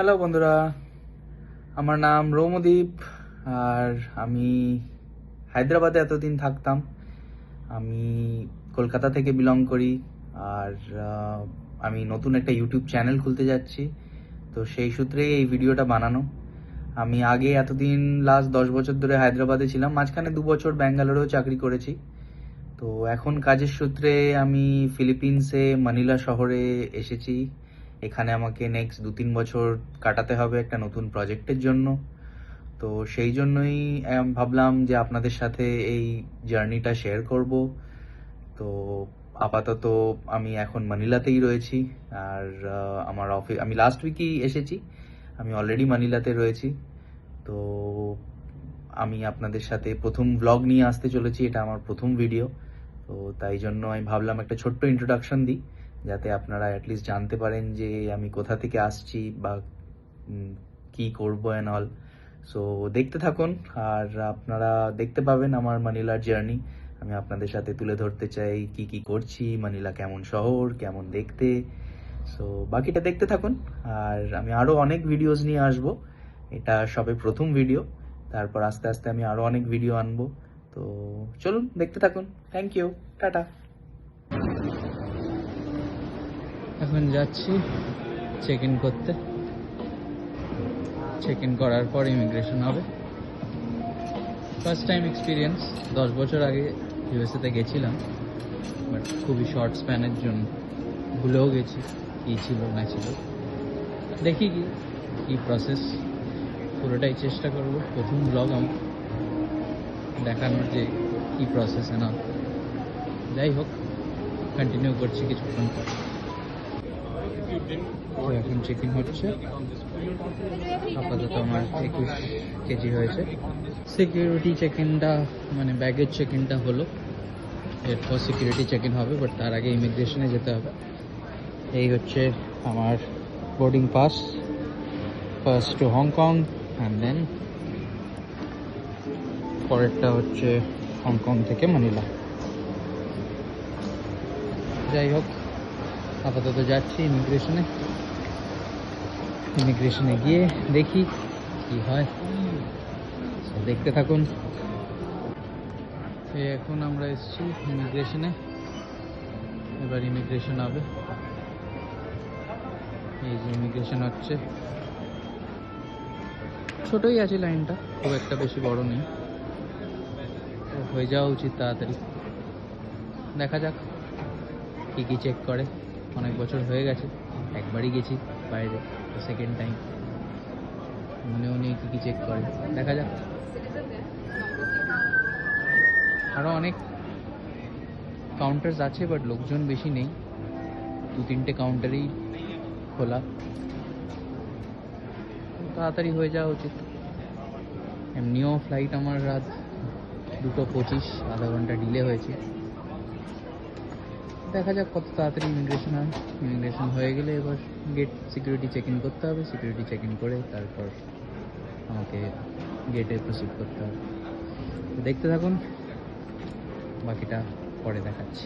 Hello বন্ধুরা। আমার নাম রৌমদীপ, আর আমি হায়দ্রাবাদে এতদিন থাকতাম। আমি কলকাতা থেকে বিলং করি, আর আমি নতুন একটা ইউটিউব চ্যানেল খুলতে যাচ্ছি। তো সেই সূত্রে এই ভিডিওটা বানানো। আমি আগে এতদিন লাস্ট দশ বছর ধরে হায়দ্রাবাদে ছিলাম। মাঝখানে দু বছর ব্যাঙ্গালোরেও চাকরি করেছি। তো এখন কাজের সূত্রে আমি ফিলিপিন্সে, মানিলা শহরে এসেছি। এখানে আমাকে নেক্সট দু তিন বছর কাটাতে হবে একটা নতুন প্রজেক্টের জন্য। তো সেই জন্যই ভাবলাম যে আপনাদের সাথে এই জার্নিটা শেয়ার করব। তো আপাতত আমি এখন মানিলাতেই রয়েছি। আর আমার অফিস আমি লাস্ট উইকই এসেছি। আমি অলরেডি মানিলাতে রয়েছি। তো আমি আপনাদের সাথে প্রথম ব্লগ নিয়ে আসতে চলেছি। এটা আমার প্রথম ভিডিও তো তাই জন্য আমি ভাবলাম একটা ছোট্ট ইন্ট্রোডাকশন দিই। যাতে আপনারা অ্যাটলিস্ট জানতে পারেন যে আমি কোথা থেকে আসছি বা কি করব অ্যান্ড অল সো দেখতে থাকুন, আর আপনারা দেখতে পাবেন আমার মানিলার জার্নি আমি আপনাদের সাথে তুলে ধরতে চাই কি কি করছি মানিলা কেমন শহর, কেমন দেখতে. সো বাকিটা দেখতে থাকুন, আর আমি আরও অনেক ভিডিওস নিয়ে আসব। এটা সবে প্রথম ভিডিও তারপর আস্তে আস্তে আমি আরও অনেক ভিডিও আনব। তো, চলুন দেখতে থাকুন। থ্যাংক ইউ টাটা এখন যাচ্ছি চেক ইন করতে। চেক ইন করার পর ইমিগ্রেশন হবে। ফার্স্ট টাইম এক্সপিরিয়েন্স দশ বছর আগে ইউএসএতে গেছিলাম বাট খুবই শর্ট স্প্যানের জন্য। ভুলেও গেছি, কী ছিল, না ছিল। দেখি কি, কী প্রসেস পুরোটাই চেষ্টা করব। প্রথম ব্লগ আমার দেখানোর যে কী প্রসেস না। যাই হোক কন্টিনিউ করছি কিছুক্ষণ পর। তো এখন চেকিং হচ্ছে। আপাতত আমার একুশ কেজি হয়েছে। সিকিউরিটি চেক ইনটা মানে ব্যাগের চেক ইনটা হলো। এরপর সিকিউরিটি চেক ইন হবে বাট তার আগে ইমিগ্রেশনে যেতে হবে। এই হচ্ছে আমার boarding pass first to Hong Kong and then পরেরটা হচ্ছে হংকং থেকে মানিলা যাই হোক আপাতত যাচ্ছি ইমিগ্রেশনে ইমিগ্রেশনে গিয়ে দেখি কি হয়। দেখতে থাকুন। এখন আমরা এসেছি ইমিগ্রেশনে এবার ইমিগ্রেশন হবে। এই যে ইমিগ্রেশন হচ্ছে। ছোটই আছে লাইনটা খুব একটা বেশি বড় নেই। হয়ে যাওয়া উচিত তাড়াতাড়ি। দেখা যাক কী কী চেক করে। অনেক বছর হয়ে গেছে, একবারই গেছি বাইরে সেকেন্ড টাইম মনেও নেই কী কী চেক করে। দেখা যাক। আরও অনেক কাউন্টার্স আছে বাট লোকজন বেশি নেই। দু তিনটে কাউন্টারই খোলা। তাড়াতাড়ি হয়ে যাওয়া উচিত। এমনিও ফ্লাইট আমার রাত দুটো পঁচিশ, আধা ঘণ্টা ডিলে হয়েছে। দেখা যাক কত তাড়াতাড়ি ইমিগ্রেশন হয়। ইমিগ্রেশন হয়ে গেলে এবার গেট সিকিউরিটি চেক ইন করতে হবে। সিকিউরিটি চেক ইন করে তারপর আমাকে গেটে প্রসিড করতে হবে। দেখতে থাকুন। বাকিটা পরে দেখাচ্ছি।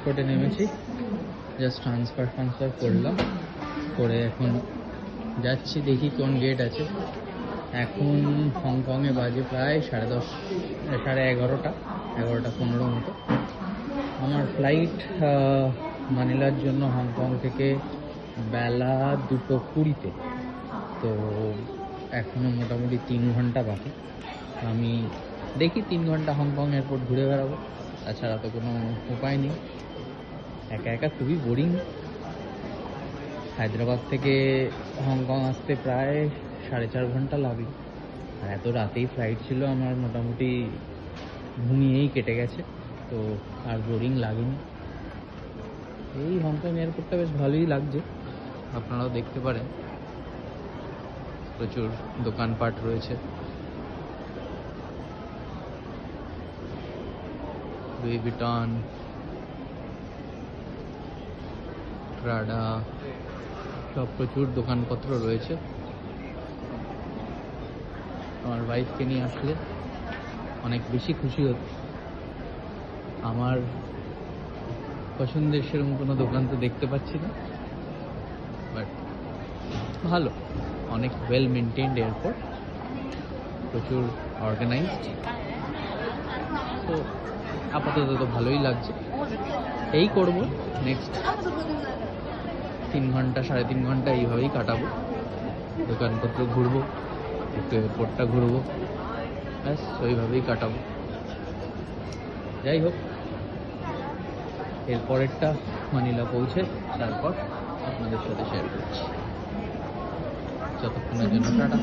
এয়ারপোর্টে নেমেছি। জাস্ট ট্রান্সফার ট্রান্সফার করলাম। করে এখন যাচ্ছি, দেখি কোন গেট আছে। এখন হংকংয়ে বাজে প্রায় সাড়ে দশ, সাড়ে এগারোটা এগারোটা পনেরো মতো। আমার ফ্লাইট মানিলার জন্য হংকং থেকে বেলা দুটো কুড়িতে। তো এখনও মোটামুটি তিন ঘণ্টা বাকি। আমি দেখি তিন ঘণ্টা হংকং এয়ারপোর্ট ঘুরে বেড়াবো। তাছাড়া তো কোনো উপায় নেই। একা একা খুবই বোরিং হায়দ্রাবাদ থেকে হংকং আসতে প্রায় সাড়ে চার ঘণ্টা লাগে। আর এত রাতেই ফ্লাইট ছিল, আমার মোটামুটি ঘুমিয়েই কেটে গেছে। তো আর বোরিং লাগেনি। এই হংকং এয়ারপোর্টটা বেশ ভালোই লাগছে। আপনারাও দেখতে পারেন। প্রচুর দোকানপাট রয়েছে। লুই ভিটন প্রাডা সব প্রচুর দোকানপত্র রয়েছে। আমার ওয়াইফকে নিয়ে আসলে অনেক বেশি খুশি হতো। আমার পছন্দের সেরকম কোনো দোকান তো দেখতে পাচ্ছি না। বাট ভালো, অনেক ওয়েল মেনটেন্ড এয়ারপোর্ট প্রচুর অর্গানাইজড তো আপাতত তো ভালোই লাগছে। এই করব নেক্সট তিন ঘণ্টা, সাড়ে তিন ঘণ্টা এইভাবেই কাটাবো। দোকানপত্র ঘুরবো, একটু এয়ারপোর্টটা ঘুরবো। ব্যাস, ওইভাবেই কাটাবো। যাই হোক, এরপরেরটা মানিলা পৌঁছে, তারপর আপনাদের সাথে শেয়ার করছি। যতক্ষণের জন্য টাটা।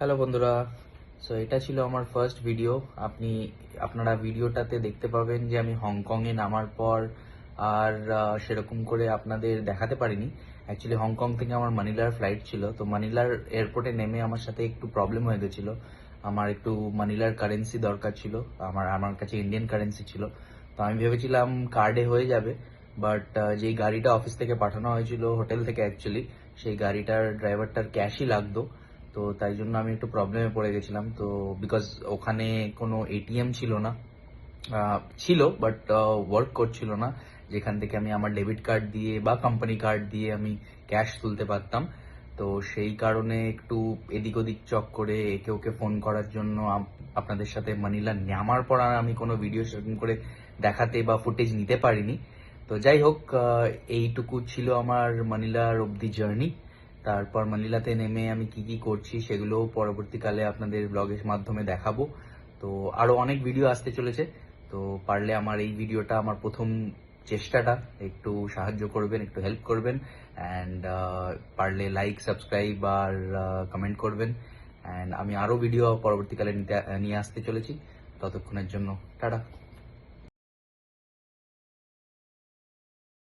হ্যালো বন্ধুরা। সো এটা ছিল আমার ফার্স্ট ভিডিও আপনি, আপনারা ভিডিওটাতে দেখতে পাবেন যে আমি হংকংয়ে নামার পর আর সেরকম করে আপনাদের দেখাতে পারিনি। অ্যাকচুয়ালি হংকং থেকে আমার মানিলার ফ্লাইট ছিল। তো মানিলার এয়ারপোর্টে নেমে আমার সাথে একটু প্রবলেম হয়ে গেছিল। আমার একটু মানিলার কারেন্সি দরকার ছিল। আমার আমার কাছে ইন্ডিয়ান কারেন্সি ছিল। তো আমি ভেবেছিলাম কার্ডে হয়ে যাবে। বাট যেই গাড়িটা অফিস থেকে পাঠানো হয়েছিল হোটেল থেকে অ্যাকচুয়ালি সেই গাড়িটার ড্রাইভারটার ক্যাশই লাগতো। তো তাই জন্য আমি একটু প্রবলেমে পড়ে গেছিলাম। তো বিকজ ওখানে কোনো এটিএম ছিল না ছিল বাট ওয়ার্ক করছিল না। যেখান থেকে আমি আমার ডেবিট কার্ড দিয়ে বা কোম্পানি কার্ড দিয়ে আমি ক্যাশ তুলতে পারতাম। তো সেই কারণে একটু এদিক ওদিক চক করে একে ওকে ফোন করার জন্য আপনাদের সাথে মানিলা নামার পর আর আমি কোনো ভিডিও সেরকম করে দেখাতে বা ফুটেজ নিতে পারিনি। তো যাই হোক এইটুকু ছিল আমার মানিলার অবধি জার্নি তারপর মানিলাতে নেমে আমি কি কি করছি সেগুলো পরবর্তীকালে আপনাদের ব্লগের মাধ্যমে দেখাবো। তো আরও অনেক ভিডিও আসতে চলেছে। তো পারলে আমার এই ভিডিওটা আমার প্রথম চেষ্টাটা। একটু সাহায্য করবেন, একটু হেল্প করবেন। অ্যান্ড পারলে লাইক সাবস্ক্রাইব আর কমেন্ট করবেন। অ্যান্ড আমি আরও ভিডিও পরবর্তীকালে নিয়ে আসতে চলেছি। ততক্ষণের জন্য, টাটা।